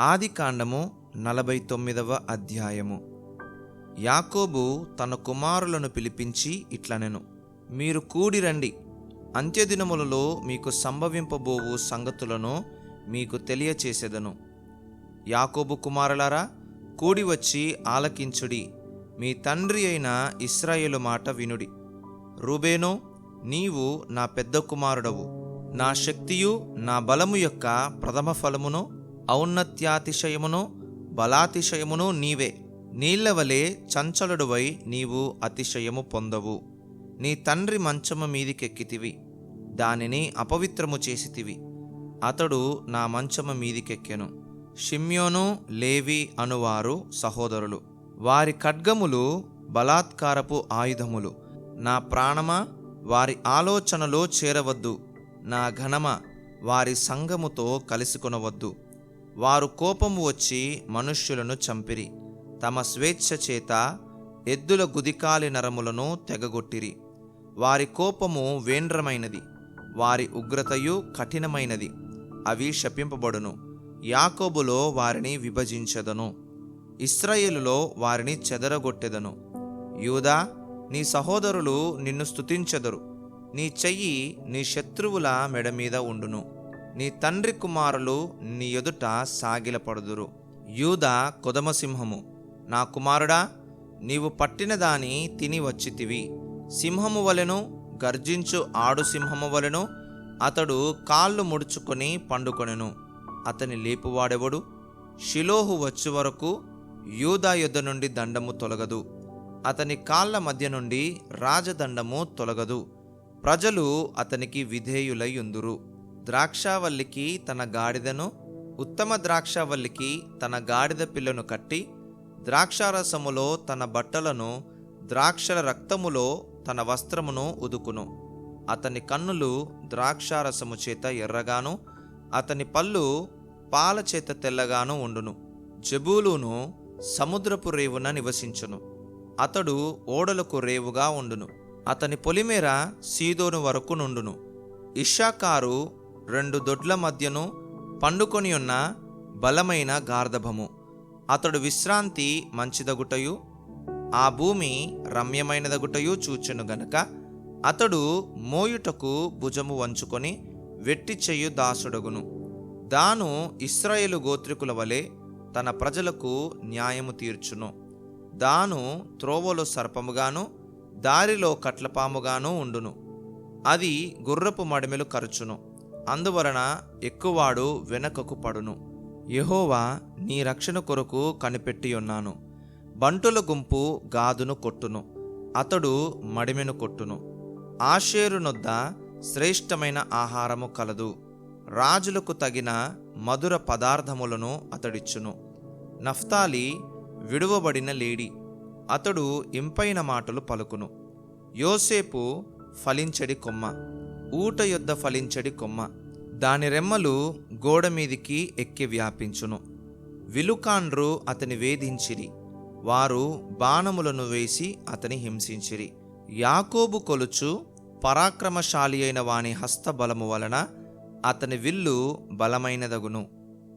ఆది కాండము నలభై తొమ్మిదవ అధ్యాయము. యాకోబు తన కుమారులను పిలిపించి ఇట్లనెను మీరు కూడి రండి అంత్యదినములలో మీకు సంభవింపబోవు సంగతులను మీకు తెలియచేసేదను. యాకోబు కుమారులారా కూడి వచ్చి ఆలకించుడి. మీ తండ్రి అయిన ఇస్రాయేలు మాట వినుడి. రూబేనో నీవు నా పెద్ద కుమారుడవు. నా శక్తియు నా బలము యొక్క ప్రథమ ఫలమును ఔన్నత్యాతిశయమును బలాతిశయమును నీవే. నీళ్ళవలే చంచలుడువై నీవు అతిశయము పొందవు. నీ తండ్రి మంచము మీదికెక్కితివి. దానిని అపవిత్రము చేసితివి. అతడు నా మంచము మీదికెక్కెను. షిమ్యోను లేవి అనువారు సహోదరులు. వారి ఖడ్గములు బలాత్కారపు ఆయుధములు. నా ప్రాణమా వారి ఆలోచనలో చేరవద్దు. నా ఘనమ వారి సంగముతో కలిసికొనవద్దు. వారు కోపము వచ్చి మనుష్యులను చంపిరి. తమ స్వేచ్ఛ చేత ఎద్దుల గుదికాలి నరములను తెగగొట్టిరి. వారి కోపము వేండ్రమైనది వారి ఉగ్రతయు కఠినమైనది అవి శపింపబడును. యాకోబులో వారిని విభజించెదను ఇస్రాయేలులో వారిని చెదరగొట్టెదను. యూదా నీ సహోదరులు నిన్ను స్తుతించెదరు నీ చెయ్యి నీ శత్రువుల మెడ మీద ఉండును. నీ తండ్రి కుమారులు నీ ఎదుట సాగిలపడుదురు. యూదా కొదమసింహము నా కుమారుడా నీవు పట్టిన దాని తిని వచ్చితివి. సింహము వలెను గర్జించు ఆడు సింహము వలెను అతడు కాళ్ళు ముడుచుకొని పండుకొనెను. అతని లేపువాడెవడు? షిలోహు వచ్చే వరకు యూదా యుద్ధ నుండి దండము తొలగదు. అతని కాళ్ళ మధ్య నుండి రాజదండము తొలగదు. ప్రజలు అతనికి విధేయులై ఉందురు. ద్రాక్షావల్లికి తన గాడిదను ఉత్తమ ద్రాక్షావల్లికి తన గాడిద పిల్లను కట్టి ద్రాక్షారసములో తన బట్టలను ద్రాక్షల రక్తములో తన వస్త్రమును ఉదుకును. అతని కన్నులు ద్రాక్షారసము చేత ఎర్రగాను అతని పళ్ళు పాల చేత తెల్లగాను ఉండును. జబూలును సముద్రపు రేవున నివసించును. అతడు ఓడలకు రేవుగా ఉండును. అతని పొలిమేర సీదోను వరకు నుండును. ఇషాకారు రెండు దొడ్ల మధ్యను పండుకొని ఉన్న బలమైన గార్ధభము. అతడు విశ్రాంతి మంచిదగుటయు ఆ భూమి రమ్యమైనదగుటయు చూచెను గనుక అతడు మోయుటకు భుజము వంచుకొని వెట్టి చెయ్యు దాసుడగును. దాను ఇస్రాయేలు గోత్రికుల వలె తన ప్రజలకు న్యాయము తీర్చును. దాను త్రోవలో సర్పముగాను దారిలో కట్లపాముగాను ఉండును. అది గుర్రపు మడిమెలు కరుచును. అందువలన ఎక్కువాడు వెనకకు పడును. యహోవా నీ రక్షణ కొరకు కనిపెట్టి ఉన్నాను బంటుల గుంపు గాదును కొట్టును. అతడు మడిమెను కొట్టును. ఆషేరునొద్ద శ్రేష్టమైన ఆహారము కలదు. రాజులకు తగిన మధుర పదార్థములను అతడిచ్చును. నఫ్తాలి విడువబడిన లేడి. అతడు ఇంపైన మాటలు పలుకును. యోసేపు ఫలించడి కొమ్మ. ఊట యొద్ద ఫలించడి కొమ్మ. దాని రెమ్మలు గోడ మీదికి ఎక్కి వ్యాపించును. విలుకాండ్రు అతని వేధించిరి. వారు బాణములను వేసి అతని హింసించిరి. యాకోబు కొలుచు పరాక్రమశాలి అయిన వాని హస్తబలము వలన అతని విల్లు బలమైనదగును.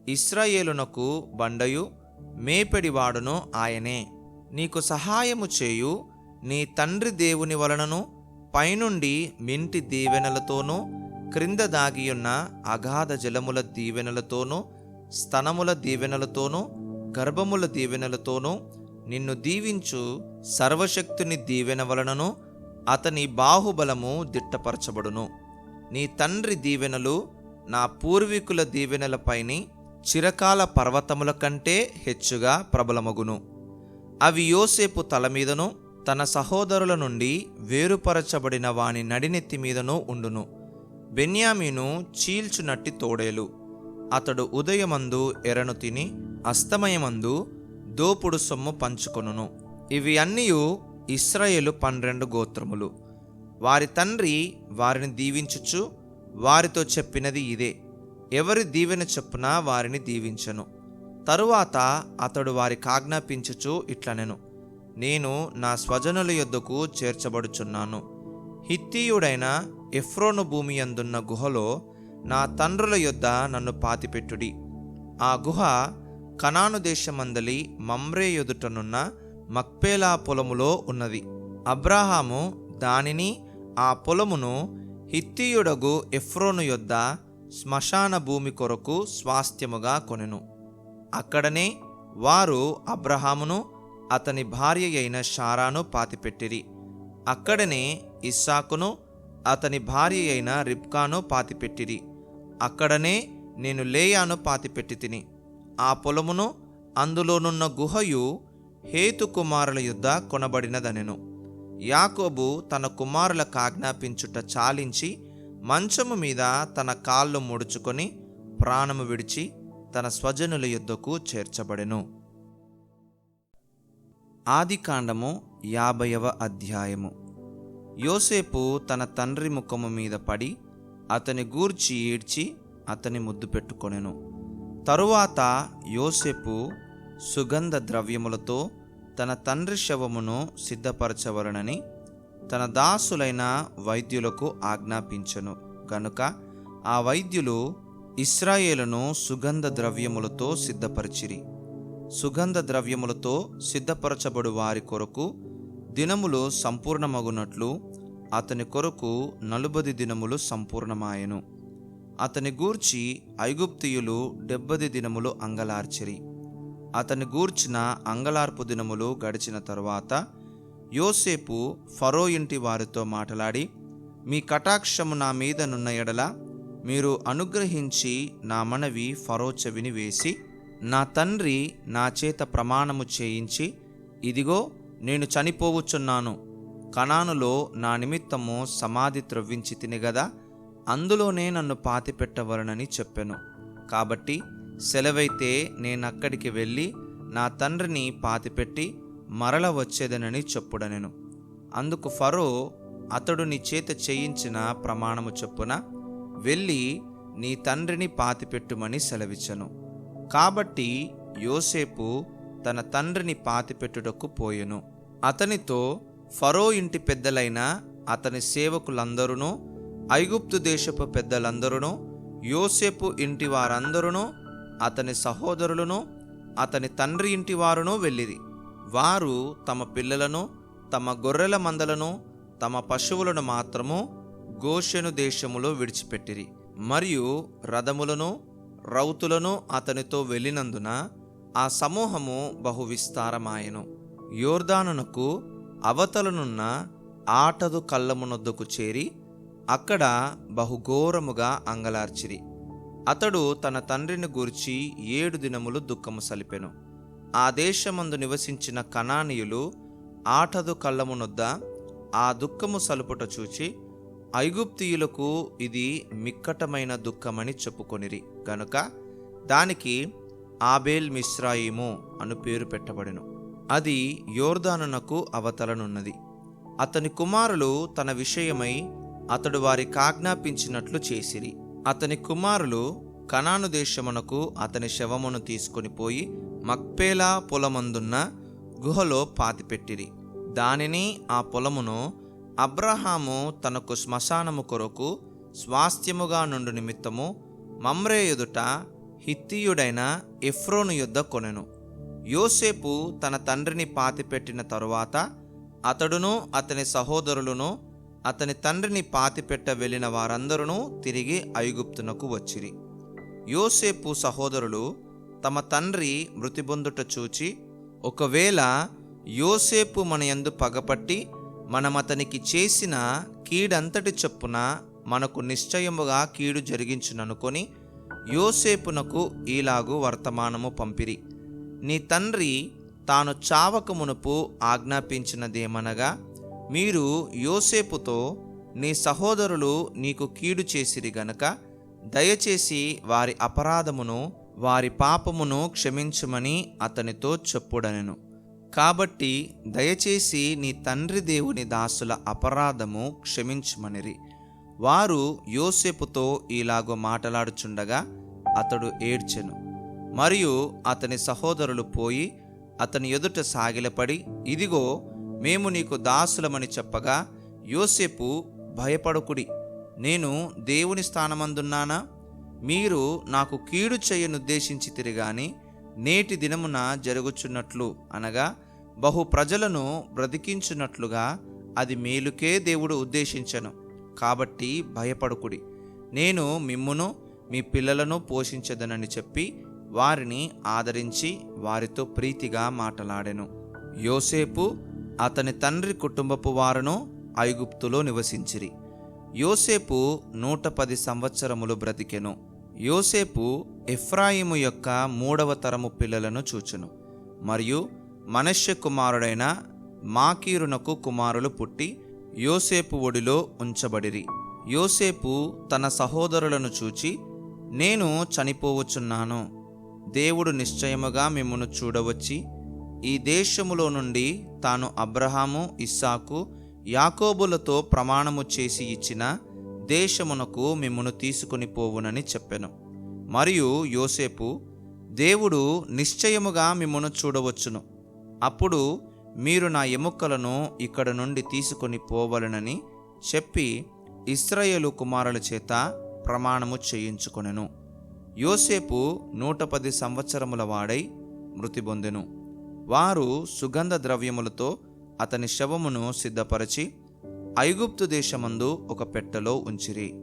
ఇస్రాయేలునకు బండయు మేపెడివాడును ఆయనే. నీకు సహాయము చేయు నీ తండ్రి దేవుని వలనను పైనుండి మింటి దీవెనలతోనూ క్రింద దాగియున్న అగాధ జలముల దీవెనలతోనూ స్తనముల దీవెనలతోనూ గర్భముల దీవెనలతోనూ నిన్ను దీవించు సర్వశక్తుని దీవెన వలనను అతని బాహుబలము దిట్టపరచబడును. నీ తండ్రి దీవెనలు నా పూర్వీకుల దీవెనలపైని చిరకాల పర్వతముల కంటే హెచ్చుగా ప్రబలమగును. అవి యోసేపు తల మీదను తన సహోదరుల నుండి వేరుపరచబడిన వాని నడినెత్తి మీదనో ఉండును. బెన్యామీను చీల్చునట్టి తోడేలు. అతడు ఉదయమందు ఎరను తిని అస్తమయమందు దోపుడు సొమ్ము పంచుకొనును. ఇవి అన్నీ ఇస్రాయేలు పన్నెండు గోత్రములు. వారి తండ్రి వారిని దీవించుచు వారితో చెప్పినది ఇదే. ఎవరి దీవెన చొప్పున వారిని దీవించను. తరువాత అతడు వారికి ఆజ్ఞాపించుచు ఇట్లనెను. నేను నా స్వజనుల యొద్దకు చేర్చబడుచున్నాను. హిత్తీయుడైన ఎఫ్రోను భూమి అందున్న గుహలో నా తండ్రుల యొద్ద నన్ను పాతిపెట్టుడి. ఆ గుహ కనాను దేశమందలి మమ్రే ఎదుటనున్న మక్పేలా పొలములో ఉన్నది. అబ్రాహాము దానిని ఆ పొలమును హిత్తీయుడగు ఎఫ్రోను యొద్ద శ్మశాన భూమి కొరకు స్వాస్థ్యముగా కొనెను. అక్కడనే వారు అబ్రహామును అతని భార్య అయిన షారాను పాతిపెట్టిరి. అక్కడనే ఇస్సాకును అతని భార్య అయిన రిబ్కాను పాతిపెట్టిరి. అక్కడనే నేను లేయాను పాతిపెట్టి తిని. ఆ పొలమును అందులోనున్న గుహయు హేతు కుమారుల యుద్ధ కొనబడినదనెను. యాకోబు తన కుమారులకు ఆజ్ఞాపించుట చాలించి మంచము మీద తన కాళ్ళు ముడుచుకొని ప్రాణము విడిచి తన స్వజనుల యుద్ధకు చేర్చబడెను. ఆదికాండము యాభైవ అధ్యాయము. యోసేపు తన తండ్రి ముఖము మీద పడి అతని గూర్చి ఈడ్చి అతని ముద్దు పెట్టుకొనెను. తరువాత యోసేపు సుగంధ ద్రవ్యములతో తన తండ్రి శవమును సిద్ధపరచవలనని తన దాసులైన వైద్యులకు ఆజ్ఞాపించెను. గనుక ఆ వైద్యులు ఇస్రాయేలును సుగంధ ద్రవ్యములతో సిద్ధపరిచిరి. సుగంధ ద్రవ్యములతో సిద్ధపరచబడు వారి కొరకు దినములు సంపూర్ణమగునట్లు అతని కొరకు నలుబది దినములు సంపూర్ణమాయెను. అతని గూర్చి ఐగుప్తియులు డెబ్బది దినములు అంగలార్చిరి. అతని గూర్చిన అంగలార్పు దినములు గడిచిన తరువాత యోసేపు ఫరో ఇంటి వారితో మాట్లాడి మీ కటాక్షము నా మీద నున్న ఎడల మీరు అనుగ్రహించి నా మనవి ఫరో చెవిని వేసి నా తండ్రి నా చేత ప్రమాణము చేయించి ఇదిగో నేను చనిపోవచ్చున్నాను. కణానులో నా నిమిత్తము సమాధి త్రవ్వించి తినిగదా అందులోనే నన్ను పాతిపెట్టవలనని చెప్పెను. కాబట్టి సెలవైతే నేనక్కడికి వెళ్ళి నా తండ్రిని పాతిపెట్టి మరల వచ్చేదనని చెప్పుడనెను. అందుకు ఫరో అతడు నీ చేత చేయించిన ప్రమాణము చొప్పున వెళ్ళి నీ తండ్రిని పాతిపెట్టుమని సెలవిచ్చను. కాబట్టి యోసేపు తన తండ్రిని పాతిపెట్టుటకు పోయెను. అతనితో ఫరో ఇంటి పెద్దలైన అతని సేవకులందరూ ఐగుప్తు దేశపు పెద్దలందరూ యోసేపు ఇంటి వారందరూ అతని సహోదరులను అతని తండ్రి ఇంటి వారును వెళ్ళిరి. వారు తమ పిల్లలను తమ గొర్రెల మందలను తమ పశువులను మాత్రము గోషెను దేశములో విడిచిపెట్టిరి. మరియు రథములను రౌతులను అతనితో వెళ్ళినందున ఆ సమూహము బహు విస్తారమాయెను యోర్దానునకు అవతలనున్న ఆటదు కళ్ళమునొద్దకు చేరి అక్కడ బహుఘోరముగా అంగలార్చిరి. అతడు తన తండ్రిని గూర్చి ఏడు దినములు దుఃఖము సలిపెను. ఆ దేశమందు నివసించిన కనానీయులు ఆటదు కళ్ళమునొద్ద ఆ దుఃఖము సలుపుట చూచి ఐగుప్తియులకు ఇది మిక్కటమైన దుఃఖమని చెప్పుకొనిరి. గనుక దానికి ఆబేల్ మిశ్రాయిము అను పేరు పెట్టబడెను. అది యోర్దానునకు అవతలనున్నది. అతని కుమారులు తన విషయమై అతడు వారికి ఆజ్ఞాపించినట్లు చేసిరి. అతని కుమారులు కనాను దేశమునకు అతని శవమును తీసుకొని పోయి మక్పేలా పొలమందున్న గుహలో పాతిపెట్టిరి. దానిని ఆ పొలమును అబ్రహాము తనకు శ్మశానము కొరకు స్వాస్థ్యముగా నుండు నిమిత్తము మమ్రే ఎదుట హిత్తియుడైన ఎఫ్రోను యుద్ధ కొనెను. యోసేపు తన తండ్రిని పాతిపెట్టిన తరువాత అతడును అతని సహోదరులను అతని తండ్రిని పాతిపెట్ట వెళ్ళిన వారందరూ తిరిగి ఐగుప్తునకు వచ్చిరి. యోసేపు సహోదరులు తమ తండ్రి మృతిబొందుట చూచి ఒకవేళ యోసేపు మన యందు పగపట్టి మనం అతనికి చేసిన కీడంతటి చొప్పున మనకు నిశ్చయముగా కీడు జరిగించుననుకొని యోసేపునకు ఈలాగు వర్తమానము పంపిరి. నీ తండ్రి తాను చావక మునుపు ఆజ్ఞాపించినదేమనగా మీరు యోసేపుతో నీ సహోదరులు నీకు కీడు చేసిరి గనక దయచేసి వారి అపరాధమును వారి పాపమును క్షమించమని అతనితో చెప్పుడనెను. కాబట్టి దయచేసి నీ తండ్రి దేవుని దాసుల అపరాధము క్షమించమనిరి. వారు యోసేపుతో ఇలాగో మాట్లాడుచుండగా అతడు ఏడ్చెను. మరియు అతని సహోదరులు పోయి అతని ఎదుట సాగిలపడి ఇదిగో మేము నీకు దాసులమని చెప్పగా యోసేపు భయపడకుడి. నేను దేవుని స్థానమందున్నానా? మీరు నాకు కీడు చేయనుద్దేశించి తిరిగాని నేటి దినమున జరుగుచున్నట్లు అనగా బహు ప్రజలను బ్రతికించున్నట్లుగా అది మేలుకే దేవుడు ఉద్దేశించను. కాబట్టి భయపడుకుడి. నేను మిమ్మును మీ పిల్లలను పోషించదనని చెప్పి వారిని ఆదరించి వారితో ప్రీతిగా మాటలాడెను. యోసేపు అతని తండ్రి కుటుంబపు వారును ఐగుప్తులో నివసించిరి. యోసేపు నూట పది సంవత్సరములు బ్రతికెను. యోసేపు ఎఫ్రాయిము యొక్క మూడవ తరము పిల్లలను చూచును. మరియు మనష్య కుమారుడైన మాకీరునకు కుమారులు పుట్టి యోసేపు ఒడిలో ఉంచబడిరి. యోసేపు తన సహోదరులను చూచి నేను చనిపోవచ్చున్నాను. దేవుడు నిశ్చయముగా మిమ్మను చూడవచ్చి ఈ దేశములో నుండి తాను అబ్రహాము ఇస్సాకు యాకోబులతో ప్రమాణము చేసి ఇచ్చిన దేశమునకు మిమ్మను తీసుకుని పోవునని చెప్పెను. మరియు యోసేపు దేవుడు నిశ్చయముగా మిమ్మను చూడవచ్చును. అప్పుడు మీరు నా ఎముకలను ఇక్కడ నుండి తీసుకొని పోవలనని చెప్పి ఇస్రాయేలు కుమారుల చేత ప్రమాణము చేయించుకొనెను. యోసేపు నూట పది సంవత్సరముల వాడై మృతి పొందెను. వారు సుగంధ ద్రవ్యములతో అతని శవమును సిద్ధపరచి ఐగుప్తు దేశమందు ఒక పెట్టెలో ఉంచిరి.